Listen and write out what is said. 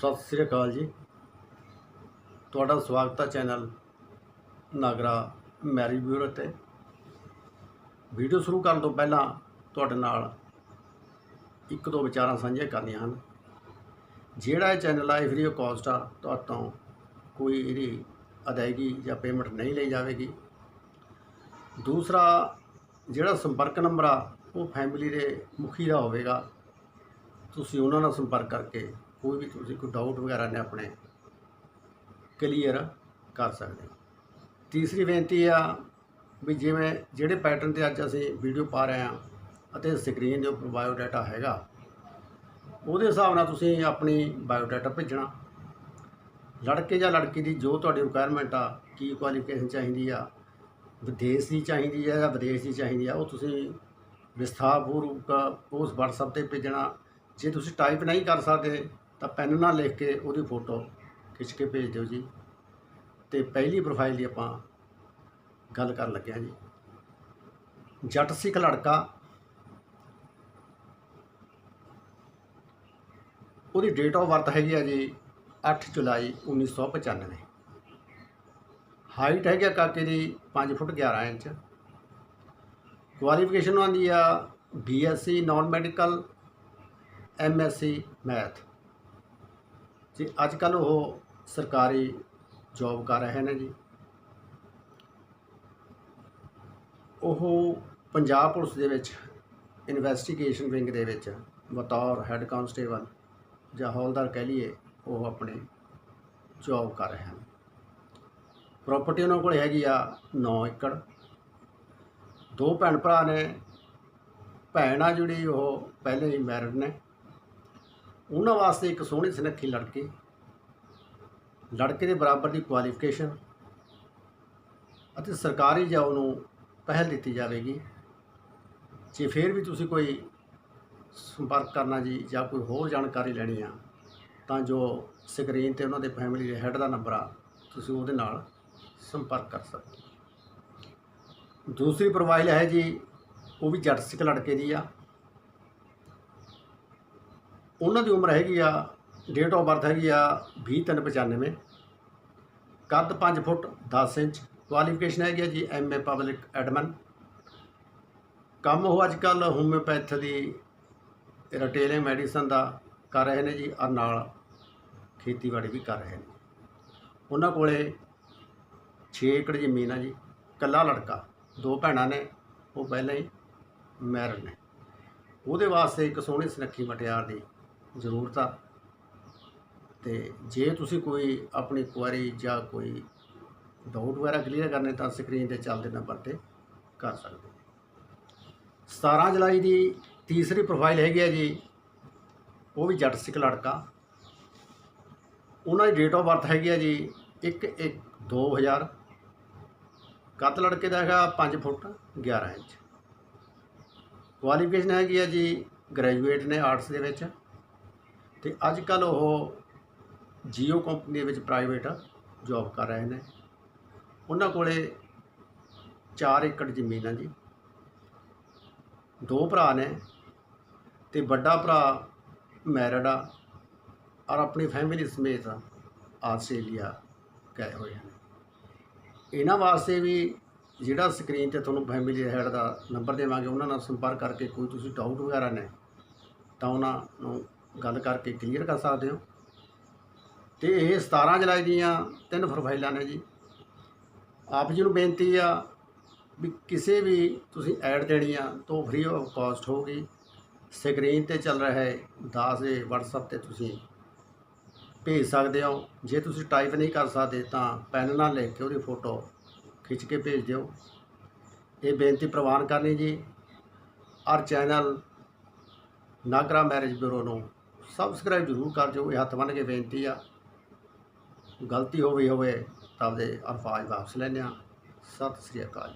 ਸਤਿ ਸ੍ਰੀ ਅਕਾਲ ਜੀ। ਤੁਹਾਡਾ ਸਵਾਗਤ ਹੈ ਚੈਨਲ ਨਾਗਰਾ ਮੈਰਿਜ ਬਿਊਰੋ ਤੇ। ਵੀਡੀਓ ਸ਼ੁਰੂ ਕਰਨ ਤੋਂ ਪਹਿਲਾਂ ਤੁਹਾਡੇ ਨਾਲ ਇੱਕ ਦੋ ਵਿਚਾਰਾਂ ਸਾਂਝੀਆਂ ਕਰਨੀਆਂ ਹਨ। ਜਿਹੜਾ ਇਹ ਚੈਨਲ ਆ, ਇਹ ਫ੍ਰੀ ਆਫ ਕਾਸਟ ਆ ਤੁਹਾਡੇ ਤੋਂ ਕੋਈ ਇਹਦੀ ਅਦਾਇਗੀ ਜਾਂ ਪੇਮੈਂਟ ਨਹੀਂ ਲਈ ਜਾਵੇਗੀ। ਦੂਸਰਾ, ਜਿਹੜਾ ਸੰਪਰਕ ਨੰਬਰ ਆ, ਉਹ ਫੈਮਿਲੀ ਦੇ ਮੁਖੀ ਦਾ ਹੋਵੇਗਾ। ਤੁਸੀਂ ਉਹਨਾਂ ਨਾਲ ਸੰਪਰਕ ਕਰਕੇ ਕੋਈ ਵੀ ਤੁਸੀਂ ਕੋਈ ਡਾਊਟ ਵਗੈਰਾ ਨੇ ਆਪਣੇ ਕਲੀਅਰ ਕਰ ਸਕਦੇ ਹੋ। ਤੀਸਰੀ ਬੇਨਤੀ ਆ ਵੀ ਜਿਵੇਂ ਜਿਹੜੇ ਪੈਟਰਨ ਤੇ ਅੱਜ ਅਸੀਂ ਵੀਡੀਓ ਪਾ ਰਹੇ ਹਾਂ ਅਤੇ ਸਕਰੀਨ ਦੇ ਉੱਪਰ ਬਾਇਓ ਡਾਟਾ ਹੈਗਾ, ਉਹਦੇ ਹਿਸਾਬ ਨਾਲ ਤੁਸੀਂ ਆਪਣੀ ਬਾਇਓ ਡਾਟਾ ਭੇਜਣਾ। ਲੜਕੇ ਜਾਂ ਲੜਕੀ ਦੀ ਜੋ ਤੁਹਾਡੀ ਰਿਕੁਆਇਰਮੈਂਟ ਆ, ਕੀ ਕੁਆਲੀਫਿਕੇਸ਼ਨ ਚਾਹੀਦੀ ਆ, ਵਿਦੇਸ਼ ਦੀ ਚਾਹੀਦੀ ਆ ਜਾਂ ਵਿਦੇਸ਼ ਦੀ ਚਾਹੀਦੀ ਆ, ਉਹ ਤੁਸੀਂ ਵਿਸਥਾਰਪੂਰਵਕ ਉਸ WhatsApp ਤੇ ਭੇਜਣਾ। ਜੇ ਤੁਸੀਂ ਟਾਈਪ ਨਹੀਂ ਕਰ ਸਕਦੇ ਤਾਂ ਪੈਨ ਨਾਲ ਲਿਖ ਕੇ ਉਹਦੀ ਫੋਟੋ ਖਿੱਚ ਕੇ ਭੇਜ ਦਿਓ ਜੀ। ਤੇ ਪਹਿਲੀ ਪ੍ਰੋਫਾਈਲ ਦੀ ਆਪਾਂ ਗੱਲ ਕਰਨ ਲੱਗੇ ਹਾਂ ਜੀ। ਜੱਟ ਸਿੱਖ ਲੜਕਾ ਉਹਦੀ ਡੇਟ ਆਫ ਬਰਥ ਹੈਗੀ ਆ ਜੀ 8 ਜੁਲਾਈ 1995 ਹਾਈਟ ਹੈਗੀ ਆ ਕਾਕੇ ਦੀ 5 ਫੁੱਟ 11 ਇੰਚ। ਕੁਆਲੀਫਿਕੇਸ਼ਨ ਆਉਂਦੀ ਆ BSc non medical MSc math ਜੀ ਅੱਜ ਕੱਲ ਉਹ ਸਰਕਾਰੀ ਜੌਬ ਕਰ ਰਹੇ ਨੇ ਜੀ। ਉਹ ਪੰਜਾਬ ਪੁਲਿਸ ਦੇ ਵਿੱਚ ਇਨਵੈਸਟੀਗੇਸ਼ਨ ਵਿੰਗ ਦੇ ਵਿੱਚ ਬਤੌਰ ਹੈੱਡ ਕਾਂਸਟੇਬਲ ਜਾਂ ਹੌਲਦਾਰ ਕਹਿ ਲਈਏ, ਉਹ ਆਪਣੇ ਜੌਬ ਕਰ ਰਹੇ ਹਨ ਪ੍ਰਾਪਰਟੀ ਉਹਨਾਂ ਕੋਲ ਹੈਗੀ ਆ 9 ਏਕੜ। ਦੋ ਭੈਣ ਭਰਾ ਨੇ, ਭੈਣ ਆ ਜਿਹੜੀ ਉਹ ਪਹਿਲੇ ਹੀ ਮੈਰਿਡ ਨੇ। ਉਹਨਾਂ ਵਾਸਤੇ ਇੱਕ ਸੋਹਣੀ ਸੁਨੱਖੀ ਲੜਕੀ, ਲੜਕੇ ਦੇ ਬਰਾਬਰ ਦੀ ਕੁਆਲੀਫਿਕੇਸ਼ਨ ਅਤੇ ਸਰਕਾਰੀ ਜੌਬ ਨੂੰ ਪਹਿਲ ਦਿੱਤੀ ਜਾਵੇਗੀ। ਜੇ ਫਿਰ ਵੀ ਤੁਸੀਂ ਕੋਈ ਸੰਪਰਕ ਕਰਨਾ ਜੀ ਜਾਂ ਕੋਈ ਹੋਰ ਜਾਣਕਾਰੀ ਲੈਣੀ ਆ, ਤਾਂ ਜੋ ਸਕਰੀਨ ਤੇ ਉਹਨਾਂ ਦੇ ਫੈਮਿਲੀ ਦੇ ਹੈੱਡ ਦਾ ਨੰਬਰ ਆ, ਤੁਸੀਂ ਉਹਦੇ ਨਾਲ ਸੰਪਰਕ ਕਰ ਸਕਦੇ ਹੋ। ਦੂਸਰੀ ਪ੍ਰੋਫਾਈਲ ਹੈ ਜੀ, ਉਹ ਵੀ ਜੱਟ ਸਿੱਖ ਲੜਕੇ ਦੀ ਆ। ਉਹਨਾਂ ਦੀ ਉਮਰ ਹੈਗੀ ਆ ਡੇਟ ਆਫ ਬਰਥ ਹੈਗੀ ਆ 2395 ਕੱਦ 5 ਫੁੱਟ 10 ਇੰਚ। ਕੁਆਲੀਫਿਕੇਸ਼ਨ ਹੈਗੀ ਆ ਜੀ ਐਮਏ ਪਬਲਿਕ ਐਡਮਨ ਕੰਮ ਉਹ ਅੱਜ ਕੱਲ ਹੋਮਿਓਪੈਥ ਦੀ ਰਿਟੇਲਿੰਗ ਮੈਡੀਸਨ ਦਾ ਕਰ ਰਹੇ ਨੇ ਜੀ ਔਰ ਨਾਲ ਖੇਤੀਬਾੜੀ ਵੀ ਕਰ ਰਹੇ ਨੇ। ਉਹਨਾਂ ਕੋਲੇ 6 ਏਕੜ ਜ਼ਮੀਨ ਆ ਜੀ। ਕੱਲਾ ਲੜਕਾ, ਦੋ ਭੈਣਾਂ ਨੇ, ਉਹ ਪਹਿਲਾਂ ਹੀ ਮੈਰਿਡ ਨੇ। ਉਹਦੇ ਵਾਸਤੇ ਇੱਕ ਸੋਹਣੀ ਸੁਨੱਖੀ ਮਟਿਆਰ ਦੀ ਜ਼ਰੂਰਤ ਆ ਤੇ ਜੇ ਤੁਸੀਂ ਕੋਈ ਆਪਣੀ ਕੁਆਰੀ ਜਾਂ ਕੋਈ ਡਾਊਟ ਵਗੈਰਾ ਕਲੀਅਰ ਕਰਨੇ, ਤਾਂ ਸਕਰੀਨ ਤੇ ਚੱਲਦੇ ਨੰਬਰ ਤੇ ਕਰ ਸਕਦੇ ਹੋ। 17 ਜੁਲਾਈ ਦੀ ਤੀਸਰੀ ਪ੍ਰੋਫਾਈਲ ਹੈਗੀ ਹੈ ਜੀ, ਉਹ ਵੀ ਜੱਟ ਸਿੱਖ ਲੜਕਾ। ਉਹਨਾਂ ਦੀ ਡੇਟ ਆਫ ਬਰਥ ਹੈਗੀ ਹੈ ਜੀ 1 1 2000 ਕੱਦ ਲੜਕੇ ਦਾ ਹੈਗਾ 5 ਫੁੱਟ 11 ਇੰਚ। ਕੁਆਲੀਫਿਕੇਸ਼ਨ ਹੈਗੀ ਹੈ ਜੀ ਗ੍ਰੈਜੂਏਟ ਨੇ ਆਰਟਸ ਦੇ ਵਿੱਚ। ਤੇ ਅੱਜ ਕੱਲ ਉਹ ਜੀਓ ਕੰਪਨੀ ਦੇ ਵਿੱਚ ਪ੍ਰਾਈਵੇਟ ਜੌਬ ਕਰ ਰਹੇ ਨੇ। ਉਹਨਾਂ ਕੋਲੇ 4 ਏਕੜ ਜ਼ਮੀਨ ਆ ਜੀ। ਦੋ ਭਰਾ ਨੇ ਤੇ ਵੱਡਾ ਭਰਾ ਮੈਰਿਡ ਆ ਔਰ ਆਪਣੀ ਫੈਮਿਲੀ ਸਮੇਤ ਆਸਟ੍ਰੇਲੀਆ ਗਏ ਹੋਏ ਹਨ ਇਹਨਾਂ ਵਾਸਤੇ ਵੀ ਜਿਹੜਾ ਸਕਰੀਨ ਤੇ ਤੁਹਾਨੂੰ ਫੈਮਿਲੀ ਹੈਡ ਦਾ ਨੰਬਰ ਦੇਵਾਂਗੇ, ਉਹਨਾਂ ਨਾਲ ਸੰਪਰਕ ਕਰਕੇ ਕੋਈ ਤੁਸੀਂ ਡਾਊਟ ਵਗੈਰਾ ਨੇ ਤਾਂ ਉਹਨਾਂ ਨੂੰ ਗੱਲ ਕਰਕੇ ਕਲੀਅਰ ਕਰ ਸਕਦੇ ਹੋ। ਤੇ ਇਹ 17 ਜੁਲਾਈ ਦੀਆਂ ਤਿੰਨ ਪ੍ਰੋਫਾਈਲਾਂ ਨੇ ਜੀ। ਆਪ ਜੀ ਨੂੰ ਬੇਨਤੀ ਆ ਵੀ ਕਿਸੇ ਵੀ ਤੁਸੀਂ ਐਡ ਦੇਣੀ ਆ ਤਾਂ ਫ੍ਰੀ ਆਫ ਕਾਸਟ ਹੋਊਗੀ। ਸਕਰੀਨ ਤੇ ਚੱਲ ਰਿਹਾ ਹੈ 10 ਦੇ WhatsApp ਤੇ ਤੁਸੀਂ ਭੇਜ ਸਕਦੇ ਹੋ। ਜੇ ਤੁਸੀਂ ਟਾਈਪ ਨਹੀਂ ਕਰ ਸਕਦੇ ਤਾਂ ਪੈਨ ਨਾਲ ਲਿਖ ਕੇ ਉਹਦੀ ਫੋਟੋ ਖਿੱਚ ਕੇ ਭੇਜ ਦਿਓ। ਇਹ ਬੇਨਤੀ ਪ੍ਰਵਾਨ ਕਰਨੀ ਜੀ। ਔਰ ਚੈਨਲ ਨਾਗਰਾ ਮੈਰਿਜ ਬਿਊਰੋ ਨੂੰ ਸਬਸਕ੍ਰਾਈਬ ਜ਼ਰੂਰ ਕਰ ਦਿਓ, ਇਹ ਹੱਥ ਬੰਨ੍ਹ ਕੇ ਬੇਨਤੀ ਆ। ਗਲਤੀ ਹੋ ਗਈ ਹੋਵੇ ਤਾਂ ਆਪਦੇ ਅਲਫਾਜ਼ ਵਾਪਸ ਲੈਂਦੇ ਹਾਂ। ਸਤਿ ਸ੍ਰੀ ਅਕਾਲ